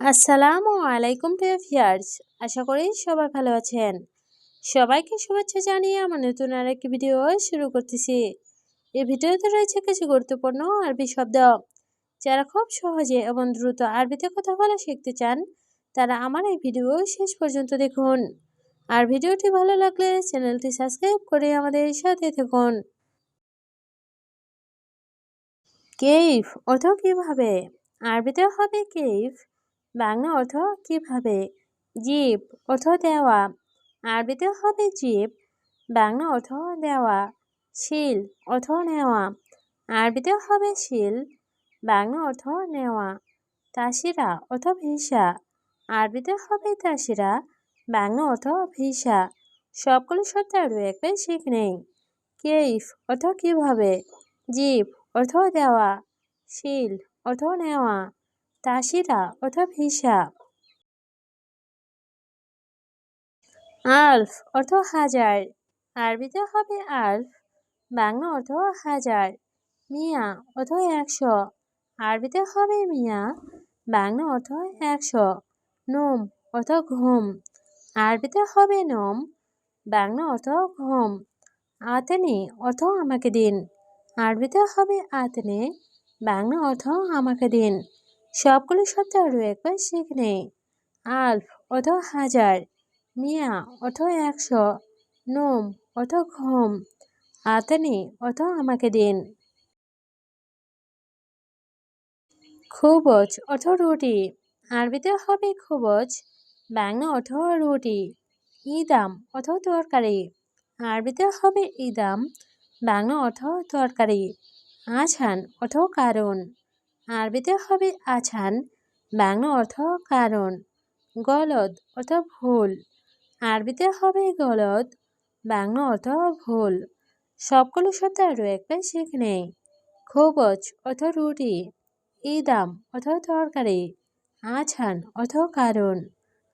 আসসালামু আলাইকুম প্রিয় ভিয়ার্স আশা করি সবাই ভালো আছেন। সবাইকে শুভেচ্ছা জানিয়ে আমার নতুন আরেকটি ভিডিও শুরু করতেছি। এই ভিডিওতে রয়েছে কিছু গুরুত্বপূর্ণ আরবি শব্দ। যারা খুব সহজে এবং দ্রুত আরবিতে কথা বলা শিখতে চান, তারা আমার এই ভিডিও শেষ পর্যন্ত দেখুন। আর ভিডিওটি ভালো লাগলে চ্যানেলটি সাবস্ক্রাইব করে আমাদের সাথে থাকুন। কেইফ অর্থ কীভাবে? আরবিতে হবে কেইফ? বাংলা অর্থ কীভাবে? জীব, অর্থ দেওয়া। আরবিতে হবে জীব, বাংলা অর্থ দেওয়া। শিল, অর্থ নেওয়া। আরবিতে হবে শিল, বাংলা অর্থ নেওয়া। তাসিরা, অর্থ ভিসা। আরবিতে হবে তাসিরা, বাংলা অর্থ ভিসা। সবগুলো আরও একবার শিখ নেই। কেইফ, অর্থ কীভাবে? জীব, অর্থ দেওয়া। শিল, অর্থ নেওয়া। তাসিরা অর্থাৎ ভিসা আলফ অর্থ হাজার আরবিতে হবে আলফ বাংলা অর্থ হাজার মিয়া অর্থ একশো আরবিতে হবে মিয়া বাংলা অর্থ একশো নোম অর্থ ঘুম আরবিতে হবে নোম বাংলা অর্থ ঘুম আতনে অর্থ আমাকে দিন আরবিতে হবে আতনে বাংলা অর্থ আমাকে দিন। সবগুলো শব্দ আরও একবার শিখনে আলফ অথ হাজার, মিয়া অথ একশো, নোম অথ ঘম, আতানি অথ আমাকে দিন। খুবজ অথ রুটি, আরবিতে হবে খুবজ, বাংলা অথ রুটি, ইদাম অথ তরকারি, আরবিতে হবে ইদাম, বাংলা অর্থ তরকারি, আছান অথ কারণ। আরবিতে হবে আছান। বাংলা অর্থ কারণ। গলদ অর্থ ভুল। আরবিতে হবে গলদ। বাংলা অর্থ ভুল। সবগুলো শব্দ আরও একবার শিখ নেই। খোবজ অর্থ রুটি। ইদাম অর্থ তরকারি। আছান অর্থ কারণ।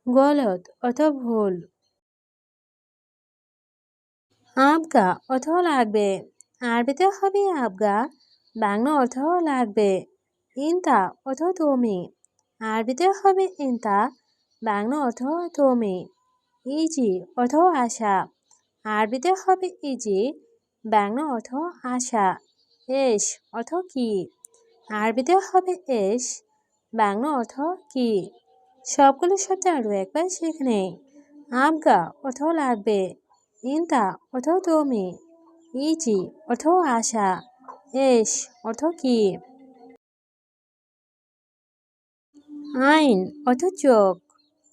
গলদ অর্থ ভুল। আবগা অর্থ লাগবে। আরবিতে হবে আবগা। বাংলা অর্থ লাগবে। ইনতা অর্থ তুমি। আরবিতে হবে ইনতা, বাংলা অর্থ তুমি। ইজি অর্থ আশা। আরবিতে হবে ইজি, বাংলা অর্থ আশা। এস অর্থ কি। আরবিতে হবে এস, বাংলা অর্থ কি। সবগুলো শব্দ আরও একবার শিখনে। আবগা অর্থ লাগবে। ইনতা অর্থ তুমি। ইজি অর্থ আশা। এস অর্থ কি। আইন অর্থ চোখ।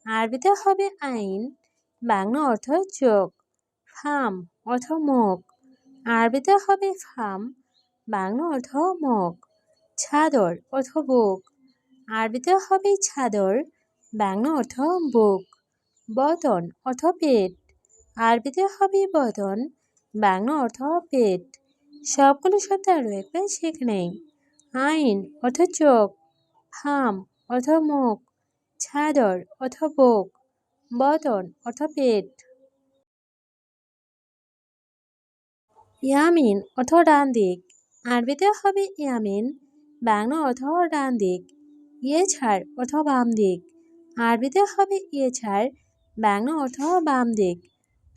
আরবিতে হবে আইন, বাংলা অর্থ চোখ। ফাম অর্থ মুখ। আরবিতে হবে ফাম, বাংলা অর্থ মুখ। ছাদর অর্থ বুক। আরবিতে হবে ছাদর, বাংলা অর্থ বুক। বদন অর্থ পেট। আরবিতে হবে বদন, বাংলা অর্থ পেট। সবগুলো শব্দ আরও একবার নেই আইন অর্থ চোখ। ফাম অর্থ মুখ, ছাদর অর্থ বুক বদন অর্থ পেট। ইয়ামিন অর্থ ডান দিক, আরবিতে হবে ইয়ামিন, বাংলা অর্থ ডান দিক ইয়ে ছাড় অর্থ বাম দিক, আরবিতে হবে ইয়ে ছাড়, বাংলা অর্থ বাম দিক,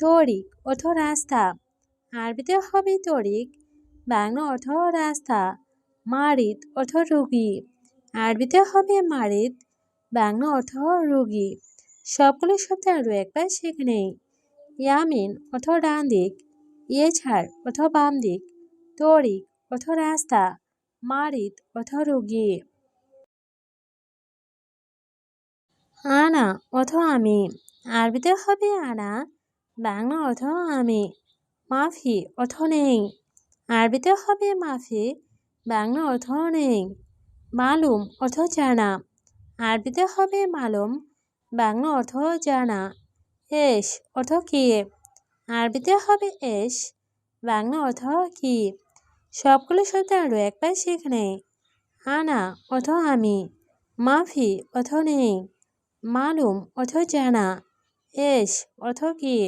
তরিক অর্থ রাস্তা, আরবিতে হবে তরিক, বাংলা অর্থ রাস্তা, মারিত অর্থ রুগী। আরবিতে হবে মারিত বাংলা অর্থ রোগী। সবগুলো শব্দ আরও একবার শিখে নেই ইয়ামিন অর্থ ডান দিক ইয়ে ছাড় অর্থ বাম দিক, তরিক অর্থ রাস্তা মারিত অর্থ রোগী। আনা অর্থ আমি, আরবিতে হবে আনা, বাংলা অর্থ আমি, মাফি অর্থ নেই। আরবিতে হবে মাফি, বাংলা অর্থ নেই। মালুম অর্থ জানা। আরবিতে হবে মালুম, বাংলা অর্থ জানা। এস অর্থ কি? আরবিতে হবে এস, বাংলা অর্থ কি? সবগুলো শব্দ আরও একবার শিখনে। আনা অর্থ আমি, মাফি অর্থ নেই, মালুম অর্থ জানা। এস অর্থ কি?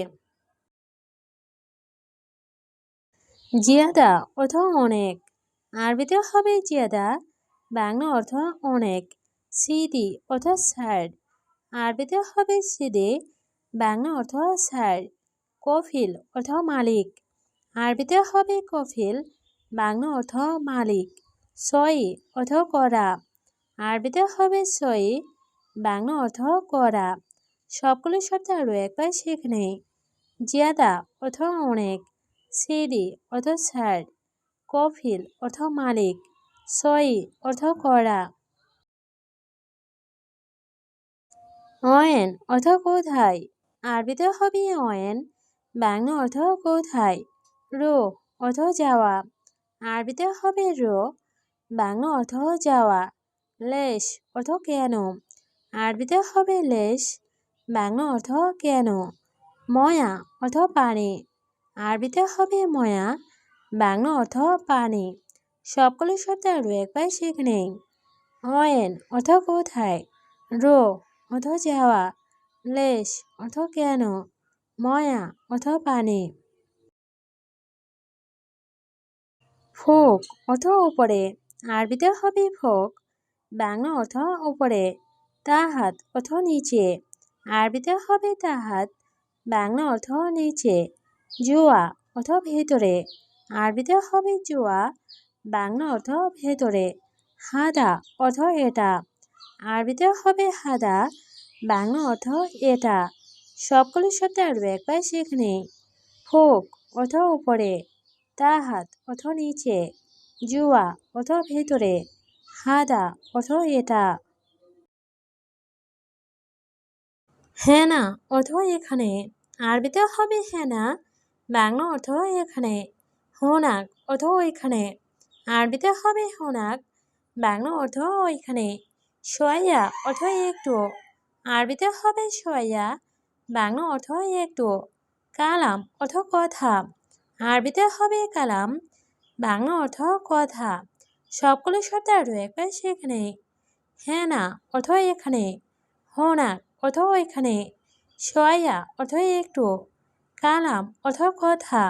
জিয়াদা অর্থ অনেক। আরবিতে হবে জিয়াদা বাংলা অর্থ অনেক সিদি অর্থ স্যার আরবিতে হবে সিদি বাংলা অর্থ স্যার কফিল অর্থ মালিক আরবিতে হবে কফিল, বাংলা অর্থ মালিক, সই অর্থ করা আরবিতে হবে সই, বাংলা অর্থ করা সবগুলো শব্দ আরও একবার শিখে জিয়াদা অর্থ অনেক সিদি অর্থ স্যার কফিল অর্থ মালিক। সই অর্থ করা অয়েন অর্থ কোথায়? আরবিতে হবে অয়েন, বাংলা অর্থ কোথায়? রো অর্থ যাওয়া। আরবিতে হবে রো, বাংলা অর্থ যাওয়া। লেশ অর্থ কেন? আরবিতে হবে লেশ, বাংলা অর্থ কেন? ময়া অর্থ পানি। আরবিতে হবে ময়া, বাংলা অর্থ পানি। সবগুলো শব্দ আরও একবার শিখে নেই। অয়েন অর্থ কোথায়? রো অর্থ যাওয়া। লেশ অর্থ কেন? ময়া অর্থ পানি। ফোক অর্থ উপরে। আরবিতে হবে ফোক। বাংলা অর্থ উপরে। তাহাত অর্থ নিচে। আরবিতে হবে তাহাত। বাংলা অর্থ নিচে। জুয়া অর্থ ভেতরে। আরবিতে হবে জুয়া। বাংলা অর্থ ভেতরে। হাদা অর্থ এটা। আরবিতে হবে হাদা, বাংলা অর্থ এটা। সবগুলো শব্দ আরও একবার শিখনে। ফোক অর্থ উপরে। তাহাত অর্থ নিচে। জুয়া অর্থ ভেতরে। হাদা অর্থ এটা। হেনা অর্থ এখানে। আরবিতে হবে হেনা, বাংলা অর্থ এখানে। হোনাক অর্থ ওইখানে আরবিতে হবে হোনাক, বাংলা অর্থ ওইখানে। সোয়া অর্থ একটু। আরবিতে হবে সোয়া বাংলা অর্থ একটু। কালাম অর্থ কথা। আরবিতে হবে কালাম, বাংলা অর্থ কথা। সবগুলো শব্দ আরও একবার সেখানে। হ্যাঁ না অর্থ এখানে। হোনাক অর্থ এখানে সোয়া অর্থ একটু। কালাম অর্থ কথা।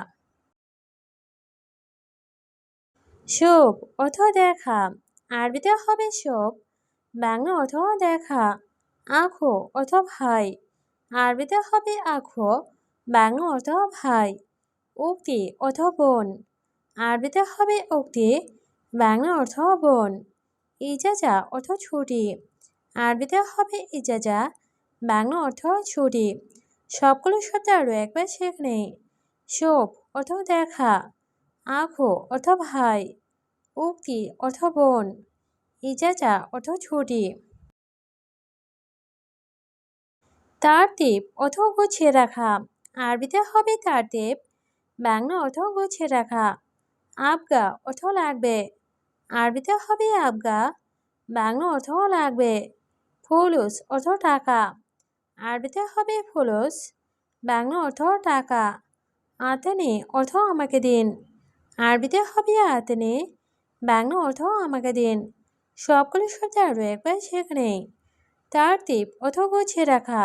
শোভ অর্থ দেখা, আরবিতে হবে শোভ বাংলা অর্থ দেখা, আখো অর্থ ভাই, আরবিতে হবে আখো, বাংলা অর্থ ভাই, উক্তি অর্থ বোন, আরবিতে হবে উক্তি, বাংলা অর্থ বোন, ইজাজা অর্থ ছুটি, আরবিতে হবে ইজাজা, বাংলা অর্থ ছুটি, সবগুলো শব্দ আরও একবার শেখ নেই শোভ অর্থ দেখা। আখো অর্থ ভাই উক্তি অর্থ বোন ইজাজা অর্থ ছুটি তারতিব অর্থ গুছিয়ে রাখা আরবিতে হবে তারতিব বাংলা অর্থ গুছিয়ে রাখা আবগা অর্থ লাগবে আরবিতে হবে আবগা বাংলা অর্থ লাগবে ফুলুস অর্থ টাকা আরবিতে হবে ফুলুস বাংলা অর্থ টাকা আতেনি অর্থ আমাকে দিন আরবিতে হবে আতেনে। বাংলা অর্থ আমাকে দিন। সবগুলো শব্দ আরও একবার সেখানে তার তীপ অর্থ গুছিয়ে রাখা।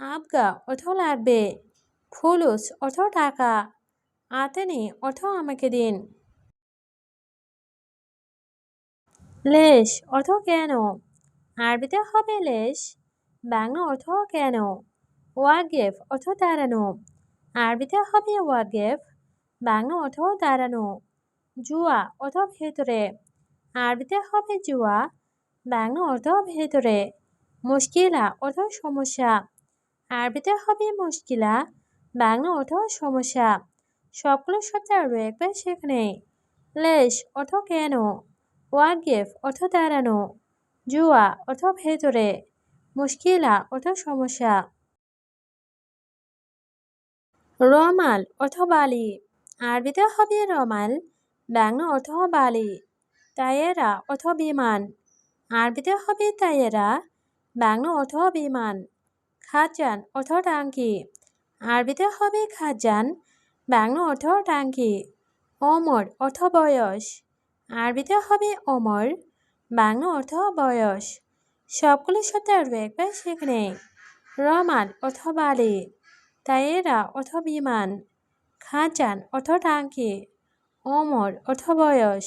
আবগা অর্থ লাগবে। ফুলুস অর্থ টাকা। আতেনে অর্থ আমাকে দিন। লেশ অর্থ কেন? আরবিতে হবে লেশ। বাংলা অর্থ কেন? ওয়াগেফ অর্থ দাঁড়ানো আরবিতে হবে ওয়াগেফ। বাংলা অর্থ দাঁড়ানো। জুয়া অর্থ ভেতরে। আরবিতে হবে জুয়া, বাংলা অর্থ ভেতরে। মুশকিলা অর্থ সমস্যা। আরবিতে হবে মুশকিলা, বাংলা অর্থ সমস্যা। সবগুলো শব্দ একবার সেখানে লেশ অর্থ কেন? ওয়াগেফ অর্থ দাঁড়ানো। জুয়া অর্থ ভেতরে। মুশকিলা অর্থ সমস্যা। রমাল অর্থ বালি। আরবিতে হবে রমাল বাংলা অর্থ বালি তাইয়েরা অর্থ বিমান আরবিতে হবে তাইয়েরা বাংলা অর্থ বিমান খাজান অর্থ টাঙ্কি আরবিতে হবে খাজান বাংলা অর্থ টাঙ্কি অমর অর্থ বয়স আরবিতে হবে অমর বাংলা অর্থ বয়স সবগুলো শব্দ আরও একবার সেখানে রমান অর্থ বালি তাইয়েরা অর্থ বিমান খাজান অর্থ টাঙ্কি অমর অর্থ বয়স।